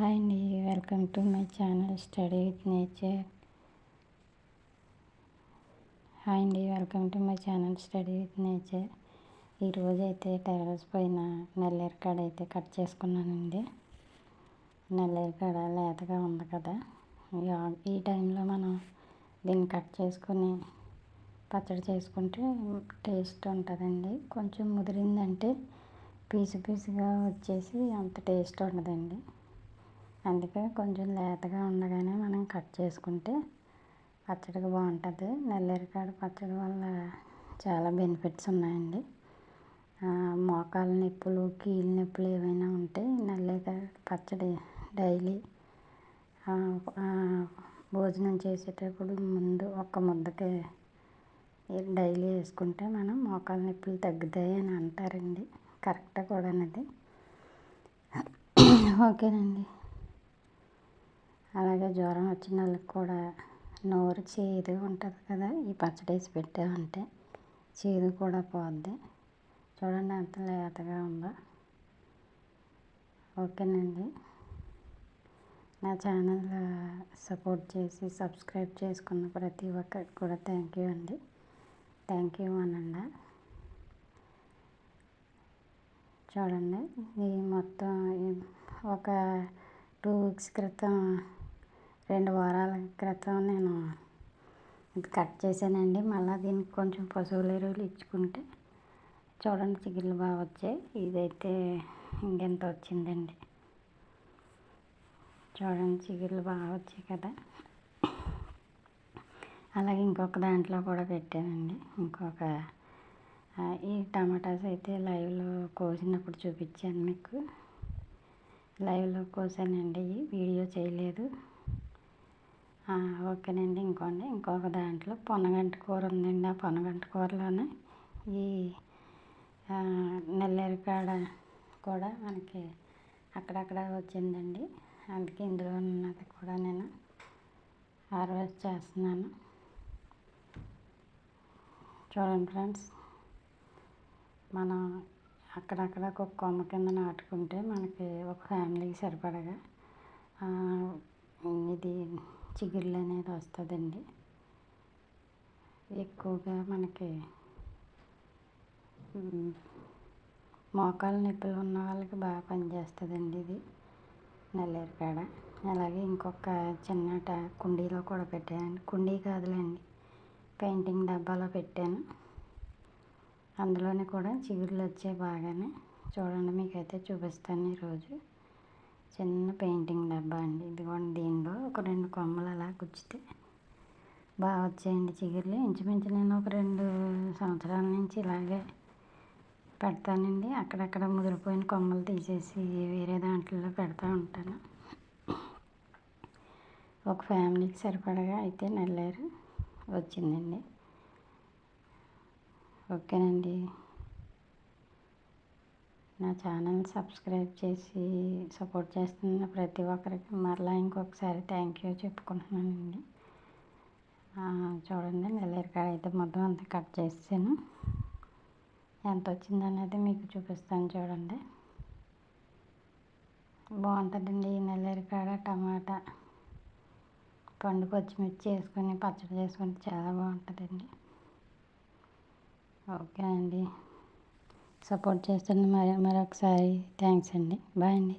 Hi అండి welcome to my channel study with nature. Hi అండి welcome to my channel study with nature. ఈరోజు అయితే terrace పైన నల్లేరు కాడ అయితే కట్ చేసుకున్నానండి. నల్లేరు కాడ లేతగా ఉంది కదా. ఈ టైంలో మనం దీన్ని కట్ చేసుకొని పచ్చడి చేసుకుంటే టేస్ట్ ఉంటుందండి. కొంచెం ముదిరిందంటే పీసు పీసుగా వచ్చేసి అంత టేస్ట్ ఉండదండి. అందుకే కొంచెం లేతగా ఉండగానే మనం కట్ చేసుకుంటే పచ్చడికి బాగుంటుంది. నల్లేరికాడ పచ్చడి వల్ల చాలా బెనిఫిట్స్ ఉన్నాయండి. మోకాలు నొప్పులు కీళ్ళ నొప్పులు ఏవైనా ఉంటే నల్లేరికాడ పచ్చడి డైలీ భోజనం చేసేటప్పుడు ముందు ఒక ముద్దకి డైలీ వేసుకుంటే మనం మోకాలు నొప్పులు తగ్గుతాయి అని అంటారండి. కరెక్ట్ కూడా అది ఓకేనండి. అలాగే జ్వరం వచ్చిన వాళ్ళకి కూడా నోరు చేదు ఉంటుంది కదా ఈ పచ్చడి వేసి పెట్టామంటే చేదు కూడా పోద్ది. చూడండి ఎంత లేతగా ఉందో. ఓకేనండి. నా ఛానల్ సపోర్ట్ చేసి సబ్స్క్రైబ్ చేసుకున్న ప్రతి ఒక్కరికి కూడా థ్యాంక్ యూ అండి. థ్యాంక్ యూ అనండి. చూడండి ఈ మొత్తం ఒక టూ వీక్స్ క్రితం రెండు వారాల క్రితం నేను ఇది కట్ చేశానండి. మళ్ళీ దీనికి కొంచెం పశువుల ఎరువులు ఇచ్చుకుంటే చూడండి చిగుళ్ళు బాగా వచ్చాయి. ఇదైతే ఇంకెంత వచ్చిందండి. చూడండి చిగుళ్ళు బాగా వచ్చాయి కదా. అలాగే ఇంకొక దాంట్లో కూడా పెట్టానండి. ఇంకొక ఈ టమాటాస్ అయితే లైవ్లో కోసినప్పుడు చూపించాను మీకు. లైవ్లో కోసానండి. వీడియో చేయలేదు. ఓకేనండి. ఇంకోండి. ఇంకొక దాంట్లో పొనగంటి కూర ఉందండి. ఆ పొనగంటి కూరలోనే ఈ కాడ కూడా మనకి అక్కడక్కడ వచ్చిందండి. అందుకే ఇందులో ఉన్నది కూడా నేను హార్వెస్ట్ చేస్తున్నాను. చూడండి ఫ్రెండ్స్. మనం అక్కడక్కడ ఒక కొమ్మ కింద నాటుకుంటే మనకి ఒక ఫ్యామిలీకి సరిపడగా ఇది చిగుళ్ళు అనేది వస్తుందండి ఎక్కువగా మనకి మోకాలు నొప్పులు ఉన్న వాళ్ళకి బాగా పనిచేస్తుందండి ఇది. నల్లేరు కాడ. అలాగే ఇంకొక చిన్నట కుండీలో కూడా పెట్టాను. కుండీ కాదులేండి పెయింటింగ్ డబ్బాలో పెట్టాను. అందులోనే కూడా చిగుళ్ళు వచ్చాయి బాగానే. చూడండి మీకైతే చూపిస్తాను ఈరోజు. చిన్న పెయింటింగ్ డబ్బా అండి. ఇదిగోండి దీనిలో ఒక రెండు కొమ్మలు అలా గుచ్చితే బాగా వచ్చాయండి చిగుర్లు. ఇంచుమించు నేను ఒక రెండు సంవత్సరాల నుంచి ఇలాగే పెడతానండి. అక్కడక్కడ ముదిరిపోయిన కొమ్మలు తీసేసి వేరే దాంట్లో పెడతా ఉంటాను. ఒక ఫ్యామిలీకి సరిపడగా అయితే నల్లేరు వచ్చిందండి. ఓకేనండి. నా ఛానల్ సబ్స్క్రైబ్ చేసి సపోర్ట్ చేస్తున్న ప్రతి ఒక్కరికి మరలా ఇంకొకసారి థ్యాంక్ యూ చెప్పుకుంటున్నానండి. చూడండి నెల్లేరికాయ అయితే మొత్తం అంతా కట్ చేసాను ఎంత వచ్చింది అనేది మీకు చూపిస్తాను చూడండి. బాగుంటుందండి ఈ నెల్లేరికాడ టమాటా. పండు పచ్చిమిర్చి వేసుకొని పచ్చడి చేసుకుంటే చాలా బాగుంటుందండి. ఓకే అండి. సపోర్ట్ చేస్తున్న మరి మరొకసారి థ్యాంక్స్ అండి. బాయ్ అండి.